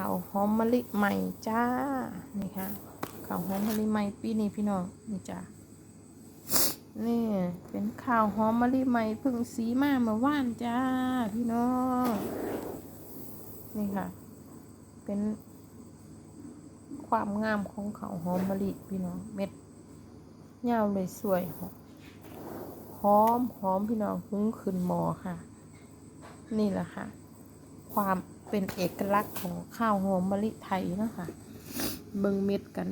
ข่าวหอมมะลิใหม่จ้า นี่ค่ะข่าวหอมมะลิใหม่ปีนี้พี่น้องนี่จ้านี่เป็นข่าวหอมมะลิใหม่พึ่งสีมาเมื่อวานจ้า พี่น้อง นี่ค่ะ เป็นความงามของข่าวหอมมะลิพี่น้องเม็ดยาวเลยสวยหอมหอมหอมพี่น้องหุ้งขึ้นหมอค่ะ นี่แหละค่ะ ความ เป็นเอกลักษณ์ของข้าวหอมมะลิไทยนะคะเบิ่งเม็ดกัน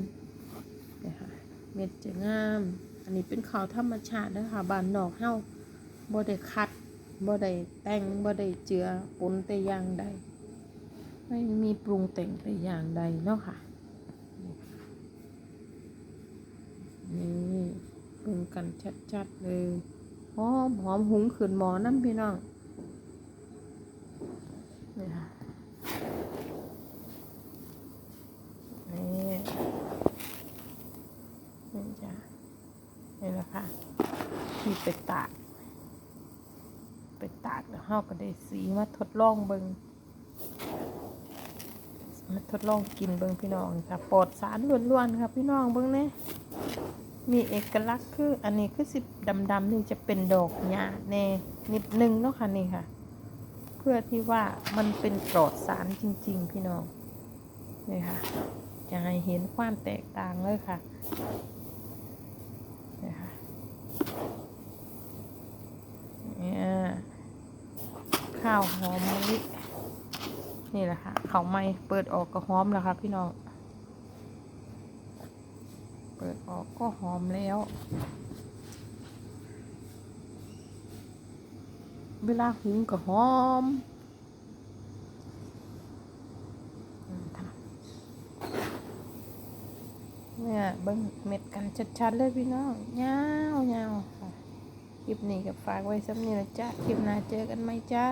เนี่ยค่ะเม็ดจะงาม อันนี้เป็นข้าวธรรมชาตินะคะบานนอกเฮาบ่ได้คัดบ่ได้แต่งบ่ได้เจือปนแต่อย่างใด ไม่มีปรุงแต่งแต่อย่างใดเนาะค่ะนี่เบิ่งกันชัดๆเลยหอมหอมหุงขึ้นหมอน้ำพี่น้องนี่ค่ะ นี่นี่จ้ะ นี่แหละค่ะที่ไปตาก ไปตากแล้วเฮาก็ได้สีมาทดลองเบิงมาทดลองกินเบิงพี่น้องค่ะปลอดสารล้วนๆค่ะพี่น้องเบิงเนี่ยมีเอกลักษณ์คืออันนี้คือสิบดำๆนี่จะเป็นดอกหญ้าแน่นิดนึงเนาะค่ะนี่ค่ะ เพื่อที่ว่ามันเป็นปลอดสารจริง ๆ พี่น้องนี่ค่ะจะให้เห็นความแตกต่างเลยค่ะนี่ค่ะเนี่ย ข้าวหอมมะลินี่แหละค่ะเขาไม้เปิดออกก็หอมแล้วค่ะพี่น้อง เปิดออกก็หอมแล้ว เวลาหุงก็หอมเนี่ยเบิ้งเม็ดกันชัดๆเลยพี่น้องยาวยาวค่ะ คลิปนี้ก็ฝากไว้สำนี้นะจ้าคลิปหน้าเจอกันไหมจ้า